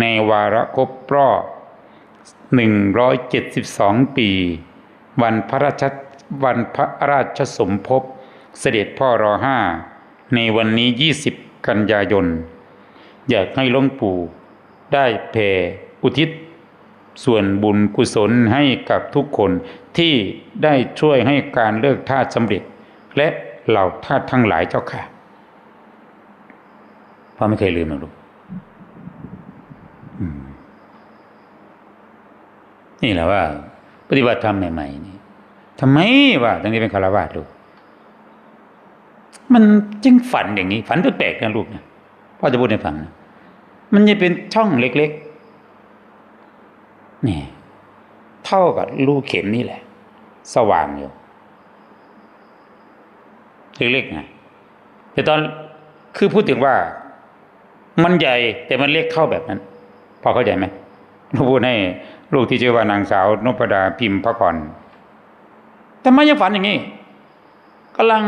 ในวาระครบรอบ 172 ปี วันพระราชวันพระราชสมภพเสด็จพ่อรอห้าในวันนี้ 20 กันยายน อยากให้หลวงปู่ได้แผ่อุทิศ ส่วนบุญกุศลให้กับทุกคนที่ได้ช่วยให้การเลิกทาสสำเร็จ และเหล่าทาสทั้งหลายเจ้าค่ะพ่อไม่เคยลืมนะลูกอืม นี่แหละว่า ปฏิบัติธรรมใหม่ๆนี่ทำไมว่าทั้งนี้เป็นคารวะลูก มันจึงฝันอย่างนี้ ฝันแปลกๆนะลูกนะพ่อจะพูดให้ฟังนะมันจะเป็นช่องเล็กๆนี่เท่ากับรูกเข็มนี่แหละ สว่างอยู่เล็กๆไงแต่ตอนคือพูดถึงว่า มันใหญ่แต่มันเล็กเข้าแบบนั้นพอเข้าใจไหม พูดให้ลูกที่ชื่อว่านางสาวนพดาพิมพ์พระกรทำไมยังฝันอย่างนี้กำลัง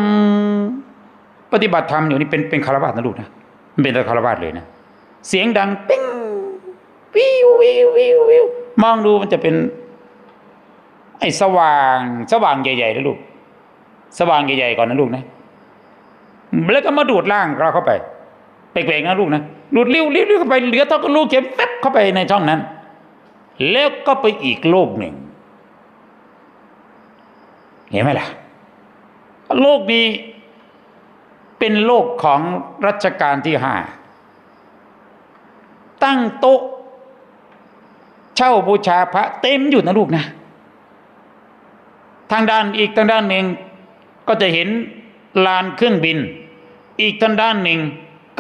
ปฏิบัติธรรมอยู่นี่เป็นเป็นคารวะนะลูกนะมันเป็นคารวะเลยนะเสียงดังปิ้งวิววิววิววิวมองดูมันจะเป็น ไอ้สว่าง สว่างใหญ่ๆนะลูก สว่างใหญ่ๆก่อนนะลูกนะแล้วก็มาดูดร่างเราเข้าไปแปลกๆนะลูกนะดูดเลี้ยวเลี้ยวเลี้ยวเข้าไปเหลือเท่ากับลูกเข็มแป๊บเข้าไปในช่องนั้น แล้วก็ไปอีกโลกหนึ่ง เห็นไหมล่ะ โลกนี้เป็นโลกของรัชกาลที่ห้าตั้งโต๊ะ เช่าบูชาพระเต็มอยู่นะลูกนะ ทางด้านอีกทางด้านหนึ่งก็จะเห็นลานเครื่องบิน อีกทางด้านหนึ่ง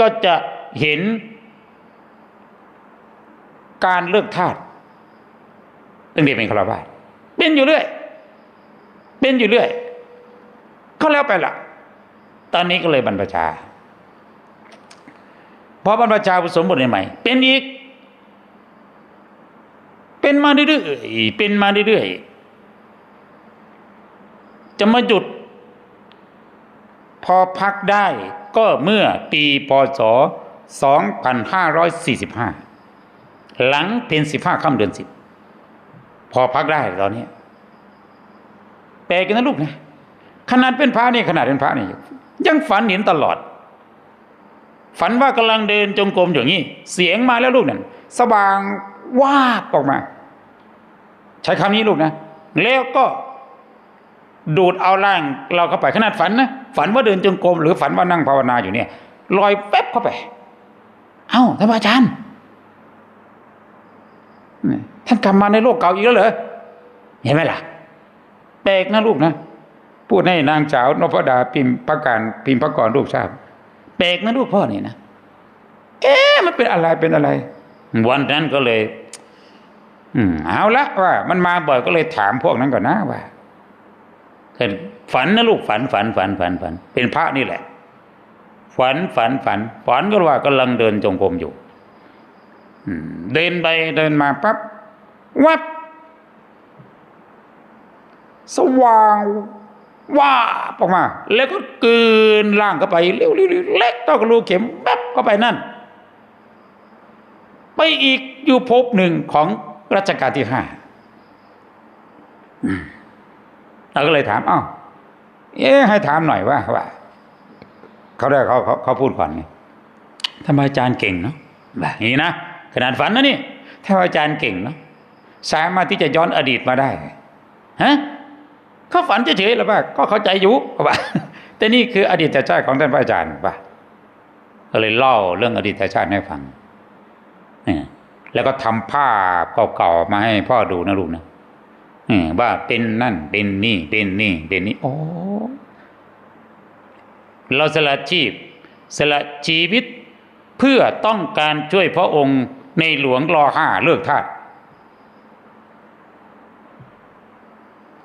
ก็จะเห็นการเลือกทาส ตั้งแต่เป็นคารวาสเป็นอยู่เรื่อย เป็นอยู่เรื่อยเขาแล้วไปละตอนนี้ก็เลยบรรพชาพอบรรพชาผสมบทใหม่ เป็นอีก เป็นมาเรื่อยๆเป็นมาเรื่อยๆจะมาหยุด พอพักได้ก็เมื่อปีพศ 2545 หลังเป็น 15ค่ำเดือน10 พอพักได้ตอนนี้แปลกกันนะลูกนะขนาดเป็นพระนี่ขนาดเป็นพระนี่ยังฝันเห็นตลอด ฝันว่ากำลังเดินจงกรมอย่างนี้ เสียงมาแล้วลูกนั่นสว่างวาบออกมา ใช้คำนี้ลูกนะแล้วก็ดูดเอาร่างเราเข้าไปขนาดฝันนะฝันว่าเดินจงกรมหรือฝันว่านั่งภาวนาอยู่เนี่ยลอยแป๊บเข้าไป เอ้าท่านอาจารย์ ท่านกลับมาในโลกเก่าอีกแล้วเหรอเห็นไหมล่ะแปลกนะลูกนะพูดให้นางสาวนพดาพิมพ์ประการพิมพ์พระกรลูกทราบแปลกนะลูกพ่อนี่นะเอ๊ะมันเป็นอะไรเป็นอะไร วันนั้นก็เลย อืมเอาละว่า มันมาบ่อยก็เลยถามพวกนั้นก่อนนะว่าเห็นฝันนะลูกฝันฝันฝันฝันฝัน เป็นพระนี่แหละ ฝันฝันฝันฝันก็ว่ากำลังเดินจงกรมอยู่ เดินไปเดินมาปั๊บวับสว่างว่าออกมา แล้วก็กลืนล่างเข้าไปเร็วๆเล็กเท่ากับรูเข็มแป๊บเข้าไปนั่น ไปอีกอยู่ภพหนึ่งของรัชกาลที่ห้าเราก็เลยถามอ้าวเอ๊ให้ถามหน่อยว่าว่าเขาได้เขาเขาเขาพูดก่อนไงทำไมอาจารย์เก่งเนาะแบบนี้นะ ขนาดฝันนะนี่ถ้าอาจารย์เก่งเนาะสามารถที่จะย้อนอดีตมาได้ฮะเขาฝันเฉยๆหรือว่าก็เข้าใจอยู่ว่าแต่นี่คืออดีตชาติของท่านพระอาจารย์ว่าก็เลยเล่าเรื่องอดีตชาติให้ฟังเนี่ยแล้วก็ทำภาพเก่าๆมาให้พ่อดูนะลูกนะว่าเป็นนั่นเป็นนี่เป็นนี่เป็นนี่โอ้เราสละชีพสละชีวิตเพื่อต้องการช่วยพระองค์ ในหลวงรอห้าเลิกทาส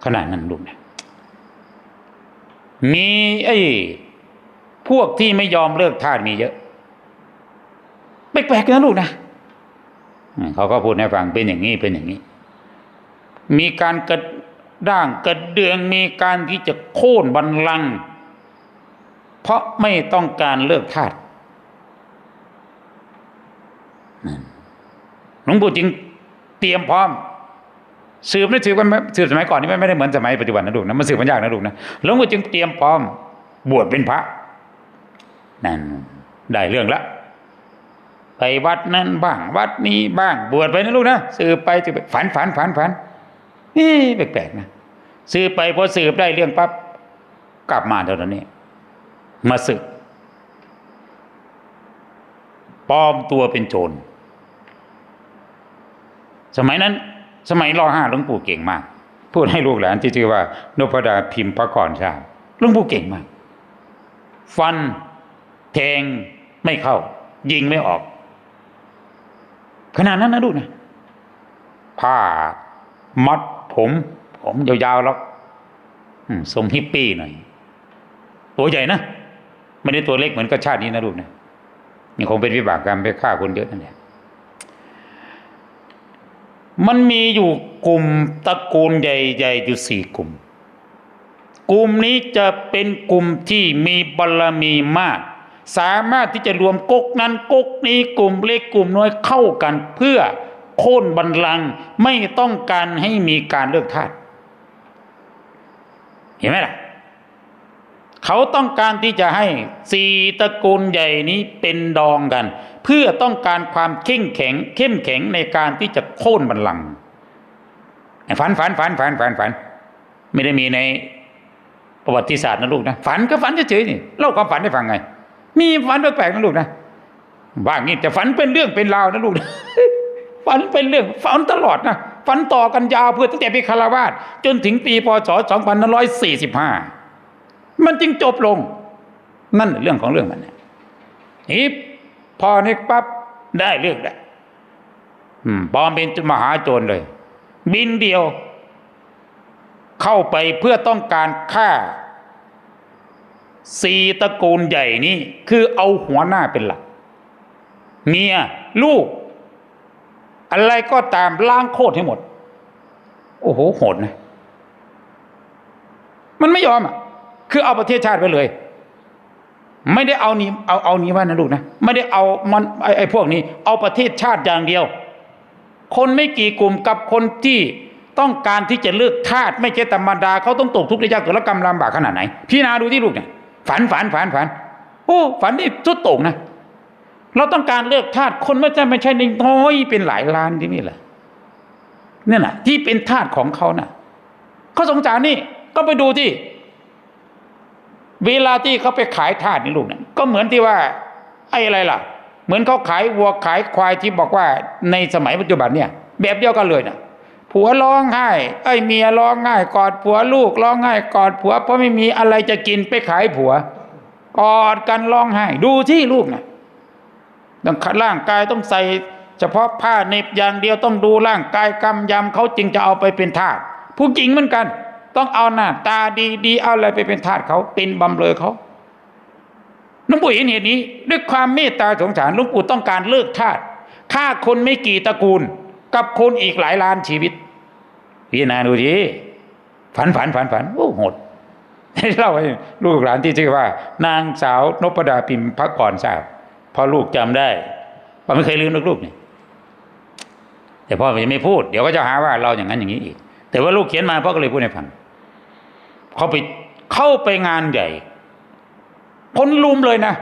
ขนาดนั้นลูกนะมีไอ้พวกที่ไม่ยอมเลิกทาสมีเยอะแปลกๆนะลูกนะเขาก็พูดให้ฟังเป็นอย่างนี้เป็นอย่างนี้ มีการกระด้างกระเดืองมีการที่จะโค่นบัลลังก์เพราะไม่ต้องการเลิกทาสนั่น หลวงปู่จึงเตรียมพร้อม สืบนี่สืบกันสืบสมัยก่อนนี่ไม่ได้เหมือนสมัยปัจจุบันนะลูกนะมันสืบมันยากนะลูกนะหลวงปู่จึงเตรียมพร้อม บวชเป็นพระนั่นได้เรื่องละไปวัดนั้นบ้าง วัดนี้บ้าง บวชไปนะลูกนะสืบไปสืบไปฝันฝันฝันฝันนี่แปลกๆนะสืบไปพอสืบได้เรื่องปั๊บกลับมาเท่านั้นนี่มาศึกปลอมตัวเป็นโจร สมัยนั้น สมัยรอห้าหลวงปู่เก่งมาก พูดให้ลูกหลานที่ชื่อว่านพดาพิมพ์พระกรชาติหลวงปู่เก่งมาก ฟันแทงไม่เข้า ยิงไม่ออก ขนาดนั้นนะลูกนะผ้ามัดผม ผมยาวๆแล้วอืมทรงฮิปปี้หน่อย ตัวใหญ่นะ ไม่ได้ตัวเล็กเหมือนกับชาตินี้นะลูกนะนี่คงเป็นวิบากกรรมไปฆ่าคนเยอะนั่นแหละ มันมีอยู่กลุ่มตระกูลใหญ่ๆอยู่สี่กลุ่ม กลุ่มนี้จะเป็นกลุ่มที่มีบารมีมาก สามารถที่จะรวมก๊กนั้นก๊กนี้กลุ่มเล็กกลุ่มน้อยเข้ากันเพื่อโค่นบัลลังก์ไม่ต้องการให้มีการเลือกทาสเห็นไหมล่ะ เขาต้องการที่จะให้สี่ตระกูลใหญ่นี้เป็นดองกัน เพื่อต้องการความเข้มแข็ง เข้มแข็งในการที่จะโค่นบัลลังก์ฝันฝันฝันฝันฝันฝัน ไม่ได้มีในประวัติศาสตร์นะลูกนะ ฝันก็ฝันเฉยๆนี่เล่าความฝันให้ฟังไง มีฝันแปลกๆนะลูกนะว่างี้แต่ฝันเป็นเรื่องเป็นราวนะลูกนะฝันเป็นเรื่องฝันตลอดนะฝันต่อกันยาวเพื่อตั้งแต่ปีคารวาสจนถึงปีพศ2545 มันจึงจบลง นั่นเรื่องของเรื่องมันนี่ พอนี่ปั๊บได้เรื่องแล้วอืมปลอมเป็นมหาโจรเลย บินเดียว เข้าไปเพื่อต้องการฆ่าสี่ตระกูลใหญ่นี้ คือเอาหัวหน้าเป็นหลัก เมีย ลูก อะไรก็ตามล้างโคตรให้หมด โอ้โหโหดนะ มันไม่ยอมอะ คือเอาประเทศชาติไปเลย ไม่ได้เอานี้เอาเอานี้ว่านะลูกนะไม่ได้เอามันไอ้ไอพวกนี้ เอาประเทศชาติอย่างเดียว คนไม่กี่กลุ่มกับคนที่ต้องการที่จะเลือกทาสไม่ใช่ธรรมดาเขาต้องตกทุกข์ได้ยากตัวละกรรมลำบากขนาดไหนพี่นาดูที่ลูกเนี่ยฝันฝันฝันฝันโอ้ฝันนี่สุดโต่งนะ เราต้องการเลือกทาสคนไม่ใช่ไม่ใช่น้อยเป็นหลายล้านที่นี่แหละเนี่ยนะที่เป็นทาสของเขานะ่ะเขาสงสารนี่ก็ไปดูที่ เวลาที่เขาไปขายทาสนี่ลูกเนี่ยก็เหมือนที่ว่า ไอ้อะไรล่ะ เหมือนเขาขายวัวขายควายที่บอกว่าในสมัยปัจจุบันเนี่ย แบบเดียวกันเลยนะผัวร้องไห้ไอ้เมียร้องไห้กอดผัวลูกร้องไห้กอดผัว เพราะไม่มีอะไรจะกินไปขายผัว กอดกันร้องไห้ ดูที่ลูกนะต้องร่างกายต้องใส่ เฉพาะผ้าเน็บอย่างเดียวต้องดูร่างกายกำยำเขาจึงจะเอาไปเป็นทาสผู้หญิงเหมือนกัน ต้องเอาหน้าตาดีๆเอาอะไรไปเป็นทาสเขาเป็นบำเรอเขาหลวงปู่เห็นเหตุนี้ ด้วยความเมตตาสงสารหลวงปู่ต้องการเลิกทาสฆ่าคนไม่กี่ตระกูล กับคนอีกหลายล้านชีวิตพี่นาดูทีฝันฝันฝันฝันโอ้โหดให้เล่าให้ลูกหลานที่ชื่อว่า นางสาวนพดาพิมพ์พักก่อนทราบพอลูกจำได้พ่อไม่เคยลืมลูกๆนี่แต่พ่อจะไม่พูด เดี๋ยวก็จะหาว่าเราอย่างนั้นอย่างนี้อีก แต่ว่าลูกเขียนมาพ่อก็เลยพูดให้ฟัง เขาไปเข้าไปงานใหญ่ คนลุมเลยนะ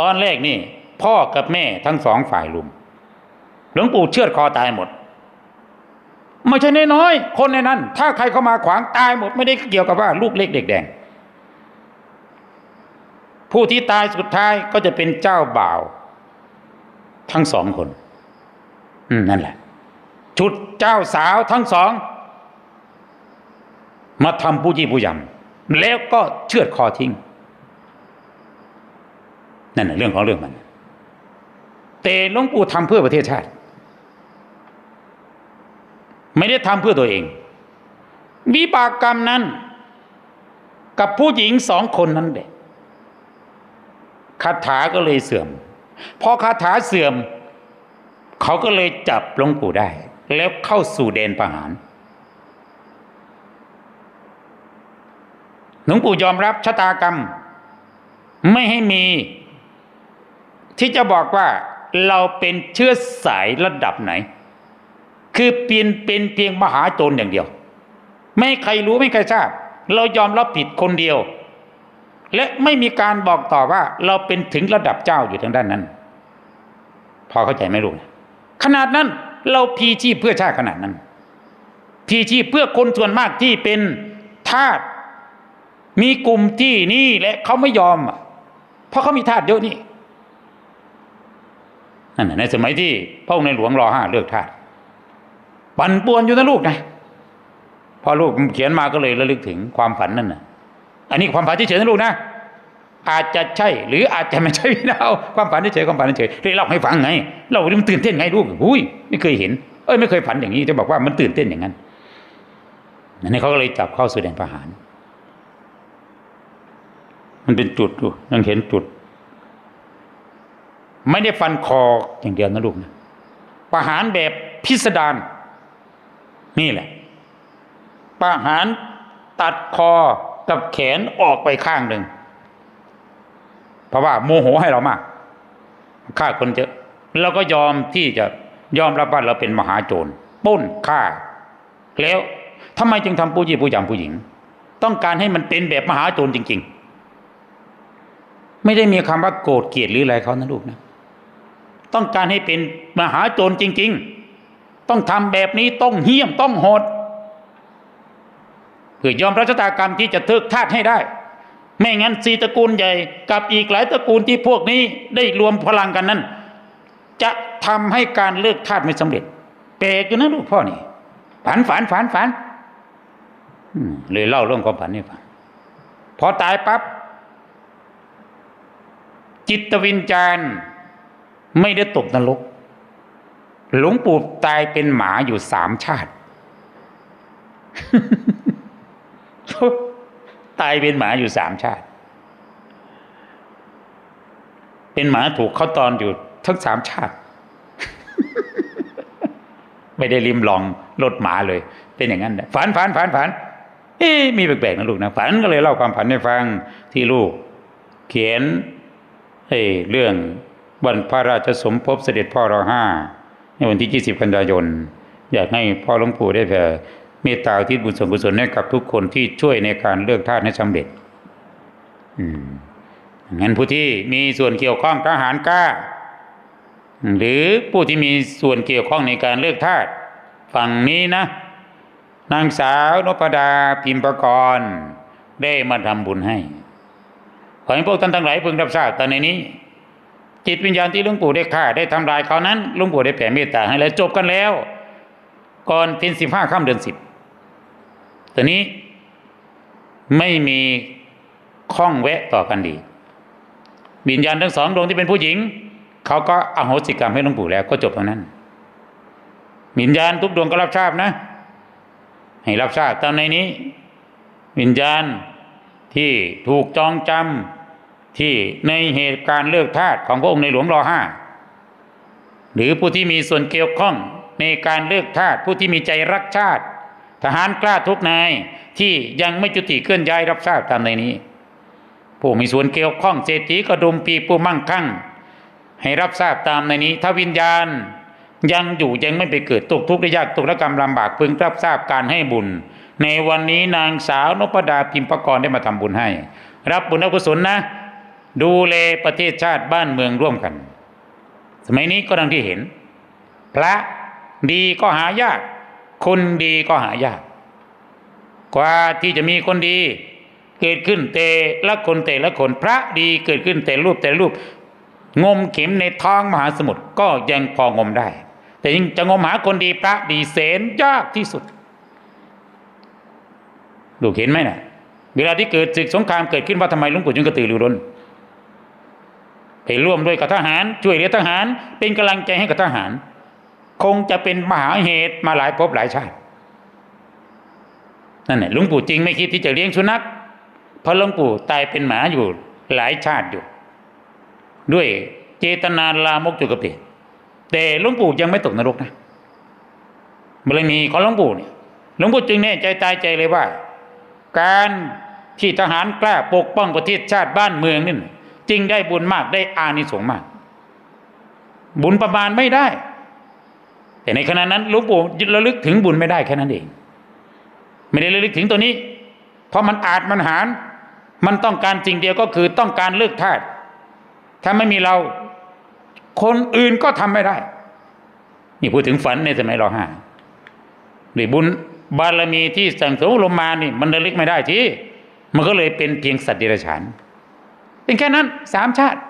ตอนแรกนี่ พ่อกับแม่ทั้งสองฝ่ายลุม หลวงปู่เชือดคอตายหมด ไม่ใช่น้อยๆคนในนั้น ถ้าใครเข้ามาขวางตายหมด ไม่ได้เกี่ยวกับว่า ลูกเล็กเด็กแดง ผู้ที่ตายสุดท้ายก็จะเป็นเจ้าบ่าว ทั้งสองคนนั่นแหละ ชุดเจ้าสาวทั้งสอง มาทำผู้ยี่ผู้ยำแล้วก็เชือดคอทิ้ง นั่นแหละเรื่องของเรื่องมัน แต่หลวงปู่ทำเพื่อประเทศชาติ ไม่ได้ทำเพื่อตัวเองวิบากกรรมนั้น กับผู้หญิงสองคนนั้นเด็กคาถาก็เลยเสื่อม พอคาถาเสื่อม เขาก็เลยจับหลวงปู่ได้ แล้วเข้าสู่แดนประหาร หลวงปู่ยอมรับชะตากรรม ไม่ให้มี ที่จะบอกว่าเราเป็นเชื้อสายระดับไหน คือเป็นเป็นเพียงมหาโจรอย่างเดียว ไม่ใครรู้ไม่ใครทราบ เรายอมรับผิดคนเดียว และไม่มีการบอกต่อว่า เราเป็นถึงระดับเจ้าอยู่ทางด้านนั้น พอเข้าใจไหมลูกขนาดนั้นเราพีชีพเพื่อชาติขนาดนั้น พีชีพเพื่อคนส่วนมากที่เป็นทาส มีกลุ่มที่นี่และเขาไม่ยอม เพราะเขามีทาสเยอะนี่นั่นน่ะในสมัยที่พระองค์ในหลวงรอห้าเลือกทาสปั่นป่วนอยู่นะลูกนะพอลูกเขียนมาก็เลยระลึกถึงความฝันนั่นน่ะอันนี้ความฝันเฉยๆนะลูกนะอาจจะใช่ หรืออาจจะไม่ใช่พี่ดาวความฝันเฉยๆความฝันเฉยๆเลยเล่าให้ฟังไง เราตื่นเต้นไงลูกอุ้ยไม่เคยเห็น เอ้ยไม่เคยฝันอย่างนี้จะบอกว่ามันตื่นเต้นอย่างนั้นอันนี้เขาก็เลยจับเข้าสู่แดนประหาร มันเป็นจุดอยู่ยังเห็นจุด ไม่ได้ฟันคออย่างเดียวนะลูกนะประหารแบบพิสดารนี่แหละ ประหารตัดคอกับแขนออกไปข้างหนึ่ง เพราะว่าโมโหให้เรามากฆ่าคนเยอะเราก็ยอมที่จะยอมรับว่าเราเป็นมหาโจรปล้นฆ่า แล้วทำไมจึงทำผู้ยี่ผู้ยำผู้หญิง ต้องการให้มันเป็นแบบมหาโจรจริง ๆ ไม่ได้มีคำว่าโกรธเกลียดหรืออะไรเขานะลูกนะต้องการให้เป็นมหาโจรจริง ๆ ต้องทำแบบนี้ต้องเหี้ยมต้องโหดเพื่อยอมรัชะตากรรมที่จะเทิกทาสให้ได้ ไม่งั้นสีตระกูลใหญ่ กับอีกหลายตระกูลที่พวกนี้ได้รวมพลังกันนั้น จะทำให้การเลิกทาสไม่สำเร็จแปลกอยู่นะลูกพ่อนี่ฝันฝันฝันฝันเลยเล่าเรื่องความฝันให้ฟังพอตายปั๊บ จิตวิญญาณไม่ได้ตกนรก หลวงปู่ตายเป็นหมาอยู่สามชาติ ตายเป็นหมาอยู่สามชาติ เป็นหมาถูกเขาตอนอยู่ทั้งสามชาติ ไม่ได้ริมลองรถหมาเลย เป็นอย่างนั้นแหละฝันฝันฝันฝันเอ๊มีแปลกๆนะลูกนะฝันก็เลยเล่าความฝันให้ฟังที่ลูก เขียน เอ้เรื่องวันพระราชสมภพเสด็จพ่อเราห้าในวันที่ 20 กันยายน อยากให้พ่อหลวงปู่ได้แผ่เมตตาที่บุญส่วนกุศลให้กับทุกคนที่ช่วยในการเลือกทาสให้สำเร็จ อืมงั้นผู้ที่มีส่วนเกี่ยวข้องทหารกล้า หรือผู้ที่มีส่วนเกี่ยวข้องในการเลือกทาสฝั่งนี้นะ นางสาวนพดาพิมพ์ประกรณ์ได้มาทำบุญให้ ขอให้พวกท่านทั้งหลายพึงรับทราบตอนในนี้ จิตวิญญาณที่ลวงปู่ได้ฆ่าได้ทำลายเขานั้นลวงปู่ได้แผ่เมตตาให้แล้วจบกันแล้ว ก่อนเป็นสิบห้าค่ำเดือนสิบตอนนี้ไม่มีข้องแวะต่อกันดี วิญญาณทั้งสองดวงที่เป็นผู้หญิง เขาก็อโหสิกรรมให้ลวงปู่แล้วก็จบตรงนั้น วิญญาณทุกดวงก็รับทราบนะ ให้รับทราบตามในนี้ วิญญาณที่ถูกจองจำ ที่ในเหตุการณ์เลือกทาสของพระองค์ในหลวงรอห้าหรือผู้ที่มีส่วนเกี่ยวข้องในการเลือกทาสผู้ที่มีใจรักชาติ ทหารกล้าทุกนายที่ยังไม่จุติเคลื่อนย้ายรับทราบตามในนี้ ผู้มีส่วนเกี่ยวข้องเศรษฐีกระดุมปีผู้มั่งคั่ง ให้รับทราบตามในนี้ ถ้าวิญญาณยังอยู่ยังไม่ไปเกิดตกทุกข์ได้ยากตกระกรรมลำบากพึงรับทราบการให้บุญ ในวันนี้นางสาวนพดาพิมพ์ปกรณ์ได้มาทำบุญให้ รับบุญอกุศลนะ ดูแลประเทศชาติบ้านเมืองร่วมกัน สมัยนี้ก็ดังที่เห็น พระดีก็หายาก คนดีก็หายาก กว่าที่จะมีคนดี เกิดขึ้นแต่ละคนแต่ละคนพระดีเกิดขึ้นแต่รูปแต่รูป งมเข็มในท้องมหาสมุทรก็ยังพองมได้ แต่ยิ่งจะงมหาคนดีพระดีเสนยากที่สุดดูเห็นไหมนะ่ะเวลาที่เกิดศึกสงครามเกิดขึ้นว่าทำไมลุงปู่จึงกระตือรือร้น ไปร่วมด้วยกับทหาร ช่วยเหลือทหาร เป็นกำลังใจให้กับทหาร คงจะเป็นมหาเหตุมาหลายภพหลายชาตินั่นแหละหลุงปู่จริงไม่คิดที่จะเลี้ยงสุนัขเพราะหลุงปู่ตายเป็นหมาอยู่หลายชาติอยู่ ด้วยเจตนาลามกจุกเปรตแต่หลวงปู่ยังไม่ตกนรกนะบารมีของลวงปู่เนี่ยหลวงปู่จึงแน่ใจตายใจเลยว่า การที่ทหารกล้าปกป้องประเทศชาติบ้านเมืองนี่ จริงได้บุญมากได้อานิสงส์มาก บุญประมาณไม่ได้ แต่ในขณะนั้นลวงปู่ระลึกถึงบุญไม่ได้แค่นั้นเอง ไม่ได้ระลึกถึงตัวนี้ เพราะมันอาจมันหาร มันต้องการสิ่งเดียวก็คือต้องการเลิกธาตุถ้าไม่มีเราคนอื่นก็ทำไม่ได้ นี่พูดถึงฝันในสมัยรห้าหรือบุญบารมีที่สั่งสมลงมานี่ มันระลึกไม่ได้ที่ มันก็เลยเป็นเพียงสัตว์เดรัจฉาน เป็นแค่นั้นสามชาติ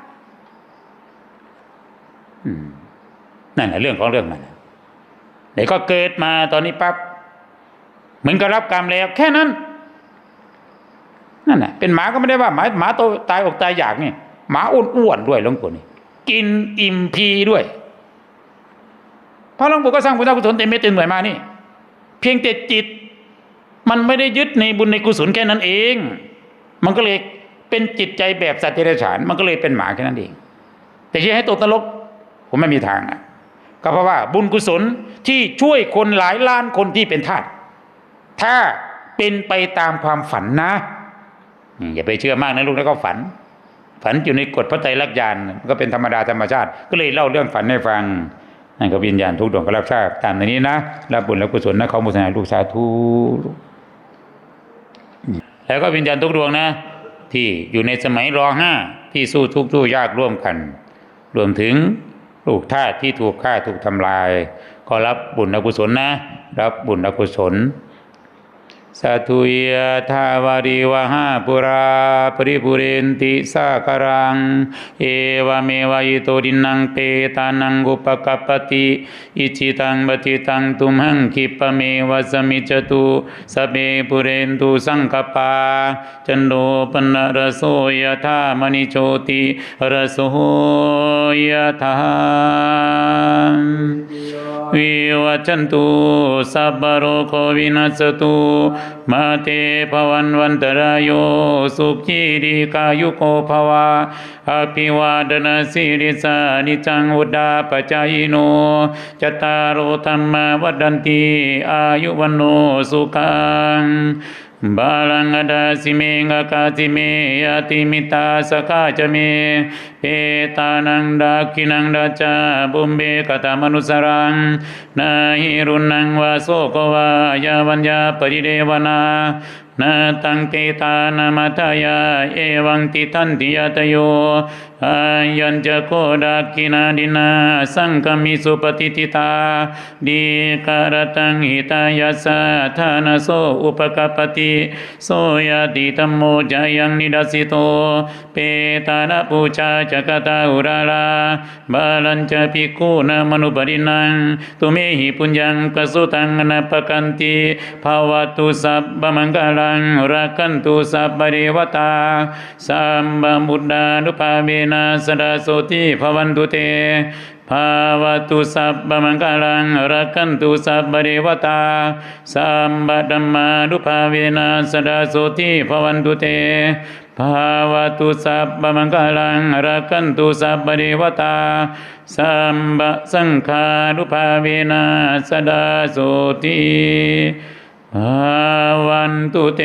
นั่นแหละเรื่องของเรื่องมันเดี๋ยวก็เกิดมาตอนนี้ปั๊บเหมือนกับรับกรรมแล้ว แค่นั้นนั่นแหละเป็นหมาก็ไม่ได้ว่าหมาหมาโตตายอกตายอยากนี่หมาอ้วนๆด้วยหลวงปู่นี่กินอิ่มพีด้วยพระหลวงปู่ก็สร้างบุญกุศลเต็มเม็ดเต็มหน่วยมานี่ เพียงแต่จิต มันไม่ได้ยึดในบุญในกุศลแค่นั้นเอง มันก็เลย เป็นจิตใจแบบสัตว์เดรัจฉานมันก็เลยเป็นหมาแค่นั้นเอง แต่ที่ให้ตกนรกผมไม่มีทางอะก็เพราะว่าบุญกุศลที่ช่วยคนหลายล้านคนที่เป็นทาสถ้าเป็นไปตามความฝันนะอย่าไปเชื่อมากนะลูกแล้วก็ฝัน ฝันอยู่ในกฎพระไตรลักษณ์ญาณก็เป็นธรรมดาธรรมชาติ ก็เลยเล่าเรื่องฝันให้ฟังนั่นก็วิญญาณทุกดวงก็รับทราบตามนี้นะรับบุญรับกุศลนะเขามุสนาลูกสาธุแล้วก็วิญญาณทุกดวงนะ ที่อยู่ในสมัยรอห้าที่สู้ทุกข์สู้ยากร่วมกัน รวมถึงลูกทาที่ถูกฆ่าถูกทำลาย ก็รับบุญอกุศลนะ รับบุญอกุศล สาธุยทาวาริวหาปุราปริปุเรนติสาคารัง เอวเมวะอิโตดินังเปตานังอุปกปติอิจิตังปฏิตังตุมหังคิปเมวะสมิจตุสเปปุเรนตุสังกปาจันโดปนรโสยธามณิโชติรโสยธา วิวัชันตุสัพพโรโควินัสตุมาเตภวันวันตรายโยสุขีริกายุโกภวะอภิวาดนาสิริสานิจังวุดาปจายโนจตารโธรรมวัดันตีอายุวันโนสุขัง บาลังอดาสิเมงกาสิเมยติมิตาสกาจเมเปตานังดาคินังดาจาบุมเบกตามนุสรังนาหิรุนังวาโสกวายาวัญญาปริเดวนานาตังเกตานามัทายาเอวังติทันติยตโยยัญจโคดากินาดินา สังคมิสุปฏิติตา ดีการตังหิตายาสาธานาโสอุปกปปติ โสยติธรรมโมจายังนิดัสิโต เปตานะปูชาจักตาอุราลา บาลัญจะภิกขุนามนุปรินัง ตุเมหิปุญญังกสุตังนาปกันติภาวตุสัพพมังกลังรักขันตุสัพพเรวตาสัมบมุดานุภาเวนะสดาโสติภวันตุเตภาวตุสัพพมังคลังรักขันตุสัพพเรวตาสัมบดัมมานุภาเวนะสดาโสติภวันตุเตภาวตุสัพพมังคลังรักขันตุสัพพเรวตาสัมบสังฆานุภาเวนะสดาโสติภาวันตุเต